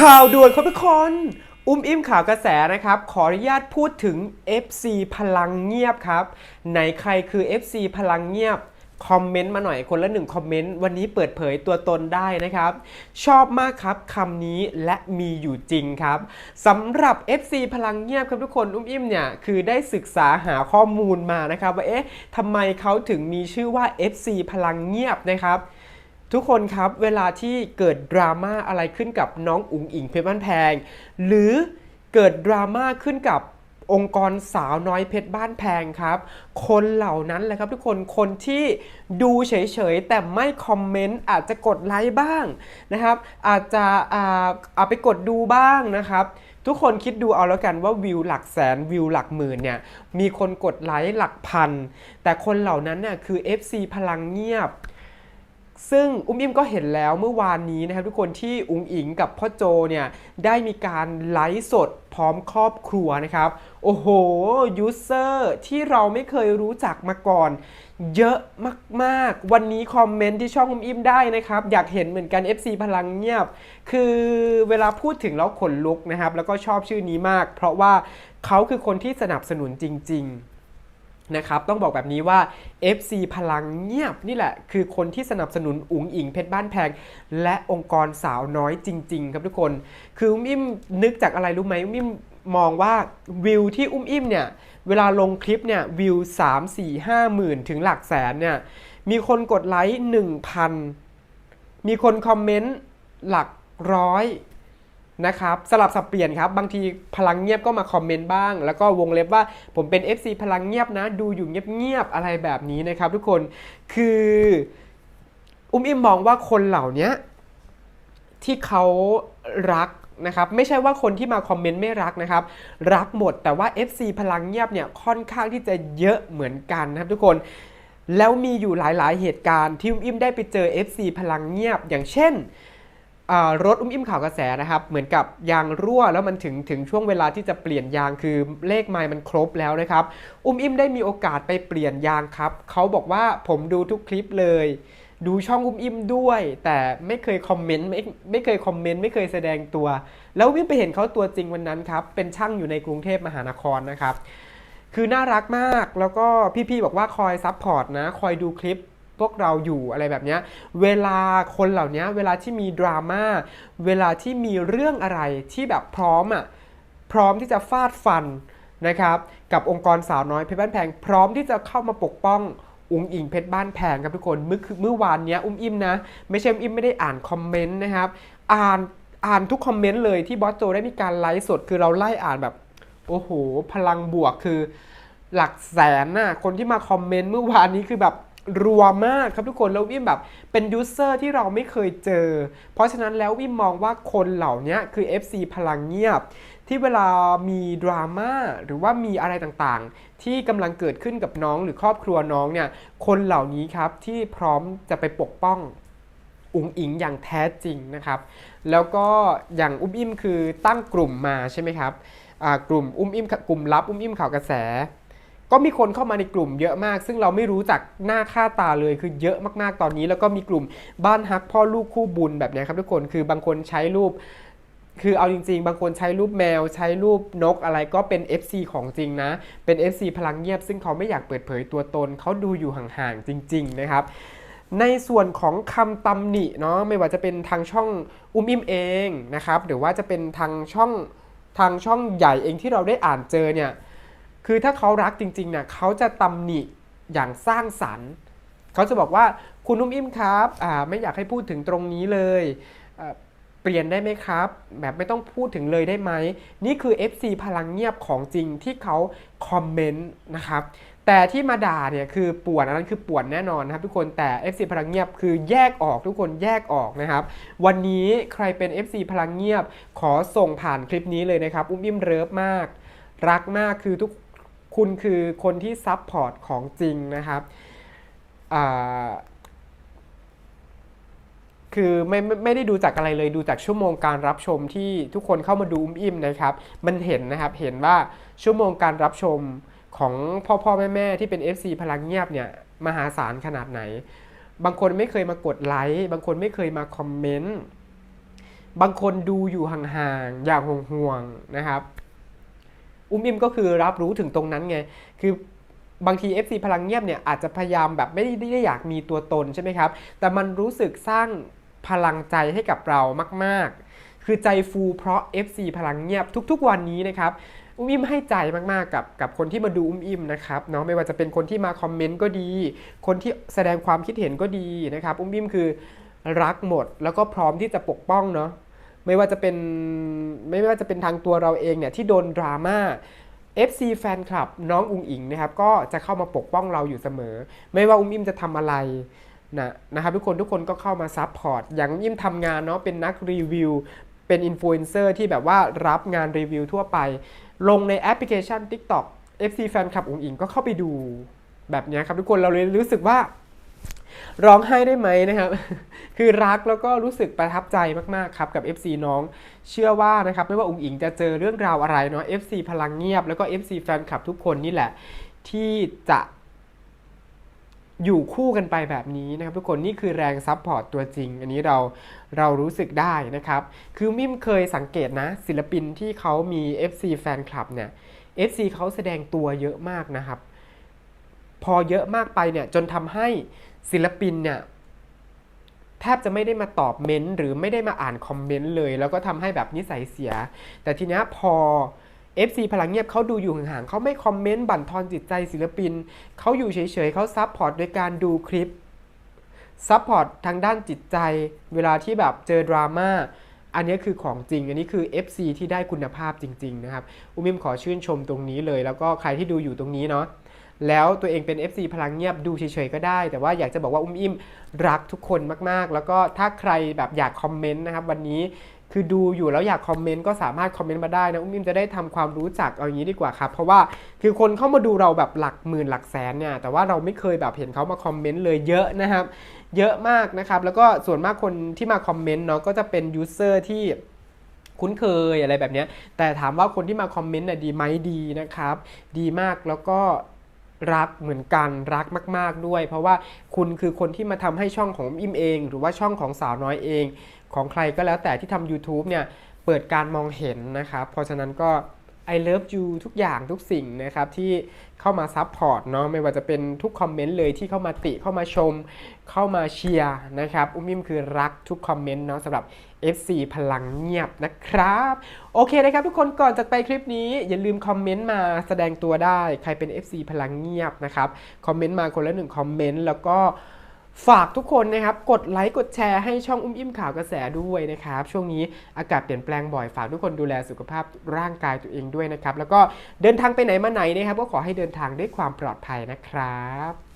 ข่าวด่วนครับทุกคน อุ้มอิ่มข่าวกระแสนะครับ ขออนุญาตพูดถึง FC พลังเงียบครับ ไหนใครคือ FC พลังเงียบ คอมเมนต์มาหน่อยคนละหนึ่งคอมเมนต์ วันนี้เปิดเผยตัวตนได้นะครับ ชอบมากครับคำนี้และมีอยู่จริงครับสำหรับ FC พลังเงียบครับทุกคน อุ้มอิ่มเนี่ย คือได้ศึกษาหาข้อมูลมานะครับว่าเอ๊ะทำไมเขาถึงมีชื่อว่า FC พลังเงียบนะครับ ทุกคนครับเวลาที่เกิดดราม่าอะไรขึ้นกับน้องอุ๋งอิงเพชรบ้านแพง หรือเกิดดราม่าขึ้นกับองค์กรสาวน้อยเพชรบ้านแพงครับ คนเหล่านั้นแหละครับทุกคนคนที่ดูเฉยๆ แต่ไม่คอมเมนต์อาจจะกดไลค์บ้างนะครับ อาจจะเอาไปกดดูบ้างนะครับ ทุกคนคิดดูเอาแล้วกันว่าวิวหลักแสนวิวหลักหมื่นเนี่ยมีคนกดไลค์หลักพัน แต่คนเหล่านั้นเนี่ยคือ FC พลังเงียบ ซึ่งอุ้มอิ่มก็เห็นแล้วเมื่อวานนี้นะครับทุกคนที่อุงอิงกับพ่อโจเนี่ยได้มีการไลฟ์สดพร้อมครอบครัวนะครับ โอ้โหยูเซอร์ที่เราไม่เคยรู้จักมาก่อน เยอะมากๆ วันนี้คอมเมนต์ที่ช่องอุ้มอิ่มได้นะครับ อยากเห็นเหมือนกัน FC พลังเงียบ คือเวลาพูดถึงแล้วขนลุกนะครับ แล้วก็ชอบชื่อนี้มาก เพราะว่าเขาคือคนที่สนับสนุนจริง ๆ นะครับต้องบอกแบบนี้ว่า FC พลังเงียบนี่แหละ คือคนที่สนับสนุนอุ๋งอิงเพชรบ้านแพง และองค์กรสาวน้อยจริง ๆ ครับทุกคน คืออุ้มอิ่มนึกจากอะไรรู้ไหมอุ้มอิ่มมองว่าวิวที่อุ้มอิ่มเนี่ย เวลาลงคลิปเนี่ยวิว 3 4 5หมื่นถึงหลักแสนเนี่ยมีคนกดไลค์1,000 มีคนคอมเมนต์หลักร้อย นะครับสลับสับเปลี่ยนครับ บางทีพลังเงียบก็มาคอมเมนต์บ้าง แล้วก็วงเล็บว่าผมเป็น FC พลังเงียบนะ ดูอยู่เงียบๆอะไรแบบนี้นะครับทุกคนคืออุ้มอิมมองว่าคนเหล่านี้ที่เขารักนะครับไม่ใช่ว่าคนที่มาคอมเมนต์ไม่รักนะครับ รักหมดแต่ว่า FC พลังเงียบเนี่ยค่อนข้างที่จะเยอะเหมือนกันนะครับทุกคนแล้วมีอยู่หลายๆ เหตุการณ์ที่อุ้มอิมได้ไปเจอ FC พลังเงียบ อย่างเช่น รถอุ้มอิ่มข่าวกระแสนะครับ เหมือนกับยางรั่วแล้วมันถึงถึงช่วงเวลาที่จะเปลี่ยนยางคือเลขไมล์มันครบแล้วนะครับ อุ้มอิ่มได้มีโอกาสไปเปลี่ยนยางครับเขาบอกว่าผมดูทุกคลิปเลย ดูช่องอุ้มอิ่มด้วย แต่ไม่เคยคอมเมนต์ไม่ไม่เคยคอมเมนต์ไม่เคยแสดงตัว แล้วอุ้มอิ่มไปเห็นเขาตัวจริงวันนั้นครับเป็นช่างอยู่ในกรุงเทพมหานครนะครับคือน่ารักมากแล้วก็พี่ๆบอกว่าคอยซัพพอร์ตนะ คอยดูคลิป พวกเราอยู่อะไรแบบนี้เวลาคนเหล่านี้เวลาที่มีดราม่าเวลาที่มีเรื่องอะไรที่แบบพร้อมอะพร้อมที่จะฟาดฟันนะครับกับองค์กรสาวน้อยเพชรบ้านแพง พร้อมที่จะเข้ามาปกป้องอุ้งอิงเพชรบ้านแพงครับทุกคนเมื่อคือเมื่อวานนี้อุ้มอิ่มนะ ไม่ใช่อุ้มอิ่มไม่ได้อ่านคอมเมนต์นะครับอ่านอ่านทุกคอมเมนต์เลยที่บอสโจได้มีการไลฟ์สดคือเราไล่อ่านแบบโอ้โห พลังบวกคือหลักแสนน่ะคนที่มาคอมเมนต์เมื่อวานนี้คือแบบ รัวมากครับทุกคนแล้ววิมแบบเป็นยูเซอร์ที่เราไม่เคยเจอ เพราะฉะนั้นแล้ววิมมองว่าคนเหล่านี้คือ FC พลังเงียบ ที่เวลามีดราม่าหรือว่ามีอะไรต่างๆ ที่กำลังเกิดขึ้นกับน้องหรือครอบครัวน้องเนี่ยคนเหล่านี้ครับที่พร้อมจะไปปกป้องอุ๋งอิงอย่างแท้จริงนะครับ แล้วก็อย่างอุ้มอิ่มคือตั้งกลุ่มมาใช่ไหมครับกลุ่มอุ้มอิ่มกลุ่มลับอุ้มอิ่มข่าวกระแส ก็มีคนเข้ามาในกลุ่มเยอะมาก ซึ่งเราไม่รู้จักหน้าค่าตาเลยคือเยอะมากๆตอนนี้ แล้วก็มีกลุ่มบ้านฮักพ่อลูกคู่บุญแบบนี้ครับทุกคนคือบางคนใช้รูป คือเอาจริง ๆ บางคนใช้รูปแมว ใช้รูปนกอะไรก็เป็น FC ของจริงนะ เป็น FC พลังเงียบ ซึ่งเขาไม่อยากเปิดเผยตัวตนเขาดูอยู่ห่างๆจริง ๆ นะครับในส่วนของคำตำหนิเนาะไม่ว่าจะเป็นทางช่องอุ้มอิ่มเองนะครับหรือว่าจะเป็นทางช่องทางช่องใหญ่เองที่เราได้อ่านเจอเนี่ย คือถ้าเขารักจริงๆเนี่ยเขาจะตำหนิอย่างสร้างสรรค์เขาจะบอกว่าคุณนุ่มอิ่มครับอ่าไม่อยากให้พูดถึงตรงนี้เลยเปลี่ยนได้ไหมครับ แบบไม่ต้องพูดถึงเลยได้ไหม นี่คือ FC พลังเงียบของจริงที่เขาคอมเมนต์นะครับแต่ที่มาด่าเนี่ยคือป่วนอันนั้นคือป่วนแน่นอนนะครับทุกคนแต่ FC พลังเงียบคือแยกออกทุกคนแยกออกนะครับ วันนี้ใครเป็น FC พลังเงียบ ขอส่งผ่านคลิปนี้เลยนะครับ อุ้มอิ่มเริฟมาก รักมากคือทุก คุณคือคนที่ซับพอร์ตของจริงนะครับคือไม่ไม่ไม่ได้ดูจากอะไรเลยดูจากชั่วโมงการรับชมที่ทุกคนเข้ามาดูอุ้มอิ่มนะครับ มันเห็นนะครับเห็นว่าชั่วโมงการรับชมของพ่อพ่อแม่แม่ที่เป็น FC พลังเงียบเนี่ยมหาศาลขนาดไหน บางคนไม่เคยมากดไลค์บางคนไม่เคยมาคอมเมนต์บางคนดูอยู่ห่างๆอย่างห่วงๆนะครับ อุ้มอิมก็คือรับรู้ถึงตรงนั้นไง คือบางที FC พลังเงียบเนี่ยอาจจะพยายามแบบไม่ได้อยากมีตัวตนใช่ไหมครับ แต่มันรู้สึกสร้างพลังใจให้กับเรามากๆ คือใจฟูเพราะ FC พลังเงียบทุกๆวันนี้นะครับอุ้มอิมให้ใจมากๆกับกับคนที่มาดูอุ้มอิมนะครับเนาะไม่ว่าจะเป็นคนที่มาคอมเมนต์ก็ดี คนที่แสดงความคิดเห็นก็ดีนะครับ อุ้มอิมคือรักหมดแล้วก็พร้อมที่จะปกป้องเนาะ ไม่ว่าจะเป็นไม่ว่าจะเป็นทางตัวเราเองเนี่ยที่โดนดราม่า FC แฟนคลับน้องอุงอิงนะครับก็จะเข้ามาปกป้องเราอยู่เสมอ ไม่ว่าอุ้มอิมจะทำอะไรนะนะครับทุกคนทุกคนก็เข้ามาซัพพอร์ตอย่างอุ้มอิมทำงานเนาะเป็นนักรีวิว เป็นอินฟลูเอนเซอร์ที่แบบว่ารับงานรีวิวทั่วไป ลงในแอปพลิเคชัน TikTok FC แฟนคลับอุงอิงก็เข้าไปดูแบบนี้ครับทุกคนเราเลยรู้สึกว่า ร้องไห้ได้ไหมนะครับ คือรักแล้วก็รู้สึกประทับใจมากๆครับกับ FC น้อง เชื่อว่านะครับไม่ว่าอุ๋งอิงจะเจอเรื่องราวอะไรเนาะ FC พลังเงียบแล้วก็ FC แฟนคลับทุกคนนี่แหละ ที่จะอยู่คู่กันไปแบบนี้นะครับทุกคนนี่คือแรงซับพอร์ตตัวจริง อันนี้เราเรารู้สึกได้นะครับ คือมิมเคยสังเกตนะ ศิลปินที่เขามี FC แฟนคลับเนี่ย FC เขาแสดงตัวเยอะมากนะครับ อเยอะมากไปเนี่ยจนทำให้ศิลปินเนี่ยแทบจะไม่ได้มาตอบเมนต์หรือไม่ได้มาอ่านคอมเมนต์เลย แล้วก็ทำให้แบบนิสัยเสีย แต่ทีนี้พอ FC พลังเงียบเขาดูอยู่ห่างๆเขาไม่คอมเมนต์บั่นทอนจิตใจศิลปิน เขาอยู่เฉยๆเขาซับพอร์ตโดยการดูคลิปซัพพอร์ตทางด้านจิตใจ เวลาที่แบบเจอดราม่าอันนี้คือของจริง อันนี้คือ FC ที่ได้คุณภาพจริง ๆ นะครับ อุมิมขอชื่นชมตรงนี้เลย แล้วก็ใครที่ดูอยู่ตรงนี้เนาะ แล้วตัวเองเป็น FC พลังเงียบดูเฉยๆก็ได้ แต่ว่าอยากจะบอกว่าอุ้มอิมรักทุกคนมากๆ แล้วก็ถ้าใครแบบอยากคอมเมนต์นะครับวันนี้คือดูอยู่แล้วอยากคอมเมนต์ก็สามารถคอมเมนต์มาได้นะอุ้มอิมจะได้ทำความรู้จักเอาอย่างนี้ดีกว่าครับ เพราะว่าคือคนเข้ามาดูเราแบบหลักหมื่นหลักแสนเนี่ยแต่ว่าเราไม่เคยแบบเห็นเขามาคอมเมนต์เลยเยอะนะครับ เยอะมากนะครับ แล้วก็ส่วนมากคนที่มาคอมเมนต์เนาะก็จะเป็นยูเซอร์ที่คุ้นเคยอะไรแบบนี้แต่ถามว่าคนที่มาคอมเมนต์น่ะดีไหมดีนะครับ ดีมากแล้วก็ รักเหมือนกันรักมาก ๆด้วย เพราะว่าคุณคือคนที่มาทำให้ช่องของอิมเอง หรือว่าช่องของสาวน้อยเอง ของใครก็แล้วแต่ที่ทำ YouTube เนี่ยเปิดการมองเห็นนะครับเพราะฉะนั้นก็ I love you ทุกอย่างทุกสิ่งนะครับที่เข้ามาซับพอร์ตเนาะไม่ว่าจะเป็นทุกคอมเมนต์เลยที่เข้ามาติเข้ามาชม เข้ามาเชียร์นะครับ อุ้มอิมคือรักทุกคอมเมนต์เนาะสำหรับ FC พลังเงียบนะครับ โอเคนะครับทุกคนก่อนจากไปคลิปนี้อย่าลืมคอมเมนต์มาแสดงตัวได้ใครเป็น FC พลังเงียบนะครับคอมเมนต์มาคนละหนึ่งคอมเมนต์แล้วก็ ฝากทุกคนนะครับ กดไลค์กดแชร์ให้ช่องอุ้มอิ่มข่าวกระแสด้วยนะครับ ช่วงนี้อากาศเปลี่ยนแปลงบ่อยฝากทุกคนดูแลสุขภาพร่างกายตัวเองด้วยนะครับ แล้วก็เดินทางไปไหนมาไหนนะครับ ก็ขอให้เดินทางด้วยความปลอดภัยนะครับ